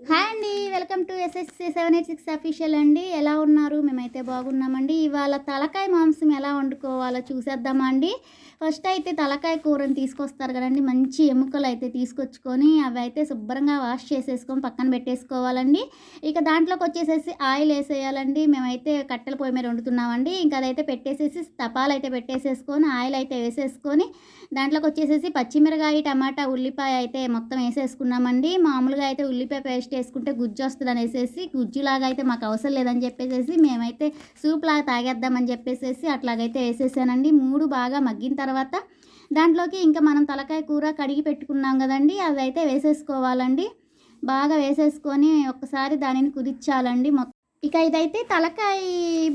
Hi అండి welcome to SSC seven eight six official అండి. ఎలా ఉన్నారు? మేమైతే బాగున్నామండి. ఇవాళ తలకాయ మాంసం ఎలా వండుకోవాలో చూసేద్దామా అండి ఫస్ట్ అయితే తలకాయ కూరని తీసుకొస్తారు కదండి. మంచి ఎముకలు అయితే తీసుకొచ్చుకొని అవి అయితే శుభ్రంగా వాష్ చేసేసుకొని పక్కన పెట్టేసుకోవాలండి. ఇక దాంట్లోకి వచ్చేసేసి ఆయిల్ వేసేయాలండి. మేమైతే కట్టెల పొయ్యి మీద వండుతున్నామండి. ఇంకా అదైతే పెట్టేసేసి తపాలు అయితే పెట్టేసేసుకొని ఆయిల్ అయితే వేసేసుకొని దాంట్లోకి వచ్చేసేసి పచ్చిమిరకాయ టమాటా ఉల్లిపాయ అయితే మొత్తం వేసేసుకున్నామండి. మామూలుగా అయితే ఉల్లిపాయ పేస్ట్ వేసుకుంటే గుజ్జు వస్తుంది అనేసి గుజ్జులాగా అయితే మాకు అవసరం లేదని చెప్పేసి మేమైతే సూప్ లాగా తాగేద్దామని చెప్పేసి అట్లాగైతే వేసేసానండి. మూడు బాగా మగ్గిన తర్వాత దాంట్లోకి ఇంకా మనం తలకాయ కూర కడిగి పెట్టుకున్నాం కదండి అదైతే అయితే వేసేసుకోవాలండి. బాగా వేసేసుకొని ఒక్కసారి దానిని కుదిర్చాలండి. మొత్తం ఇక ఇదైతే తలకాయ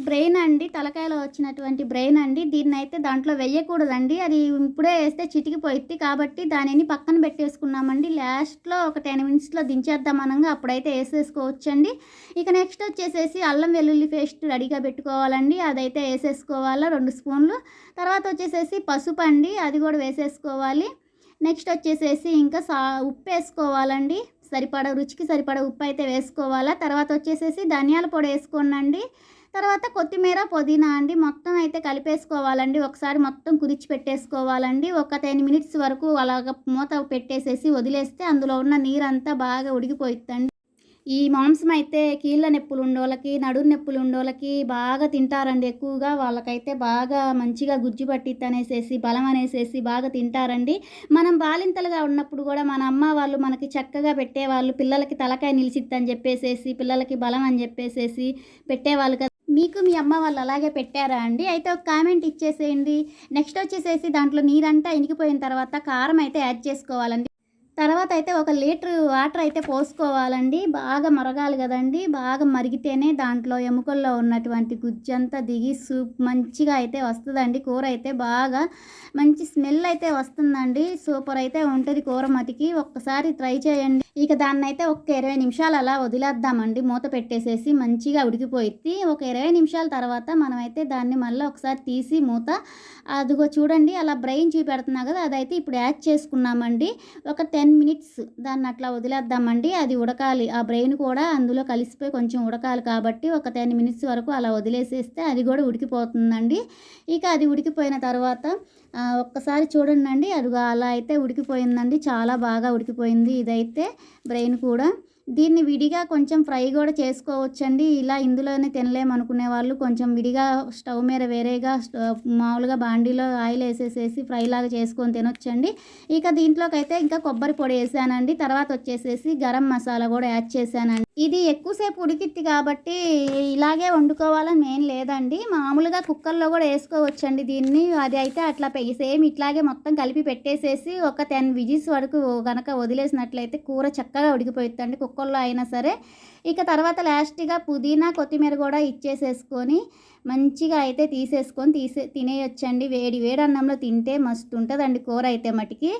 బ్రెయిన్ అండి తలకాయలో వచ్చినటువంటి బ్రెయిన్ అండి. దీన్ని అయితే దాంట్లో వేయకూడదండి అది ఇప్పుడే వేస్తే చిటికిపోయిద్ది. కాబట్టి దానిని పక్కన పెట్టేసుకున్నామండి. లాస్ట్లో ఒక టెన్ మినిట్స్లో దించేద్దాం అనగా అప్పుడైతే వేసేసుకోవచ్చండి. ఇక నెక్స్ట్ వచ్చేసేసి అల్లం వెల్లుల్లి పేస్ట్ రెడీగా పెట్టుకోవాలండి. అదైతే వేసేసుకోవాలా రెండు స్పూన్లు. తర్వాత వచ్చేసేసి పసుపు అండి అది కూడా వేసేసుకోవాలి. నెక్స్ట్ వచ్చేసేసి ఇంకా సా ఉప్పు వేసుకోవాలండి. సరిపడ రుచికి సరిపడ ఉప్పు అయితే వేసుకోవాలా? తర్వాత వచ్చేసేసి ధనియాల పొడి వేసుకోండి తర్వాత కొత్తిమీర పుదీనా అండి మొత్తం అయితే కలిపేసుకోవాలండి. ఒకసారి మొత్తం కుదిచి పెట్టేసుకోవాలండి. ఒక టెన్ మినిట్స్ వరకు అలాగ మూత పెట్టేసేసి వదిలేస్తే అందులో ఉన్న నీరంతా బాగా ఉడికిపోయిద్దండి. ఈ మాంసం అయితే కీళ్ళ నొప్పులు ఉండోళ్ళకి నడుము నొప్పులు ఉండోళ్ళకి బాగా తింటారండి ఎక్కువగా. వాళ్ళకైతే బాగా మంచిగా గుజ్జు పట్టిద్ది అనేసేసి బలం అనేసేసి బాగా తింటారండి. మనం బాలింతలుగా ఉన్నప్పుడు కూడా మన అమ్మ వాళ్ళు మనకి చక్కగా పెట్టేవాళ్ళు. పిల్లలకి తలకాయ నిలిచిద్దని చెప్పేసేసి పిల్లలకి బలం అని చెప్పేసేసి పెట్టేవాళ్ళు కదా. మీకు మీ అమ్మ వాళ్ళు అలాగే పెట్టారా అండి? అయితే ఒక కామెంట్ ఇచ్చేసేయండి. నెక్స్ట్ వచ్చేసేసి దాంట్లో నీరంతా ఇనికిపోయిన తర్వాత కారం అయితే యాడ్ చేసుకోవాలండి. తర్వాత అయితే ఒక లీటర్ వాటర్ అయితే పోసుకోవాలండి. బాగా మరగాలి కదండి. బాగా మరిగితేనే దాంట్లో ఎముకల్లో ఉన్నటువంటి గుజ్జంతా దిగి సూప్ మంచిగా అయితే వస్తుందండి. కూర అయితే బాగా మంచి స్మెల్ అయితే వస్తుందండి. సూపర్ అయితే ఉంటుంది కూర మతికి. ఒక్కసారి ట్రై చేయండి. ఇక దాన్ని అయితే ఒక ఇరవై నిమిషాలు అలా వదిలేద్దామండి. మూత పెట్టేసేసి మంచిగా ఉడికిపోయిద్ది. ఒక ఇరవై నిమిషాల తర్వాత మనమైతే దాన్ని మళ్ళీ ఒకసారి తీసి మూత అదిగో చూడండి అలా బ్రెయిన్ చూపెడుతున్నా కదా అదైతే ఇప్పుడు యాడ్ చేసుకున్నామండి. ఒక టెన్ మినిట్స్ దాన్ని అట్లా వదిలేద్దామండి. అది ఉడకాలి. ఆ బ్రెయిన్ కూడా అందులో కలిసిపోయి కొంచెం ఉడకాలి కాబట్టి ఒక టెన్ మినిట్స్ వరకు అలా వదిలేసేస్తే అది కూడా ఉడికిపోతుందండి. ఇక అది ఉడికిపోయిన తర్వాత ఒక్కసారి చూడండి అదిగో అలా అయితే ఉడికిపోయిందండి. చాలా బాగా ఉడికిపోయింది ఇదైతే. బ్రెయిన్ కూడా దీన్ని విడిగా కొంచెం ఫ్రై కూడా చేసుకోవచ్చండి. ఇలా ఇందులోనే తినలేమనుకునే వాళ్ళు. కొంచెం విడిగా స్టవ్ మీద వేరేగా మామూలుగా బాండీలో ఆయిల్ వేసేసేసి ఫ్రై లాగా చేసుకొని తినొచ్చండి. ఇక దీంట్లోకైతే ఇంకా కొబ్బరి పొడి వేసానండి. తర్వాత వచ్చేసేసి గరం మసాలా కూడా యాడ్ చేశానండి. ఇది ఎక్కువసేపు ఉడికిద్ది కాబట్టి ఇలాగే వండుకోవాలని ఏం లేదండి. మామూలుగా కుక్కర్లో కూడా వేసుకోవచ్చండి దీన్ని. అది అయితే అట్లా సేమ్ ఇట్లాగే మొత్తం కలిపి పెట్టేసేసి ఒక టెన్ విజిల్స్ వరకు కనుక వదిలేసినట్లయితే కూర చక్కగా ఉడికిపోతుందండి కుక్కర్లో అయినా సరే ఇక తర్వాత లాస్ట్గా పుదీనా కొత్తిమీర కూడా ఇచ్చేసేసుకొని మంచిగా అయితే తీసేసుకొని తీసే తినేయొచ్చండి. వేడి వేడి అన్నంలో తింటే మస్తు ఉంటుందండి కూర అయితే మటుకి.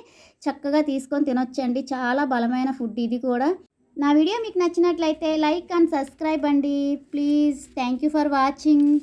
చక్కగా తీసుకొని తినొచ్చండి. చాలా బలమైన ఫుడ్ ఇది కూడా. నా వీడియో మీకు నచ్చినట్లయితే లైక్ అండ్ సబ్స్క్రైబ్ అండి. Please thank you for watching.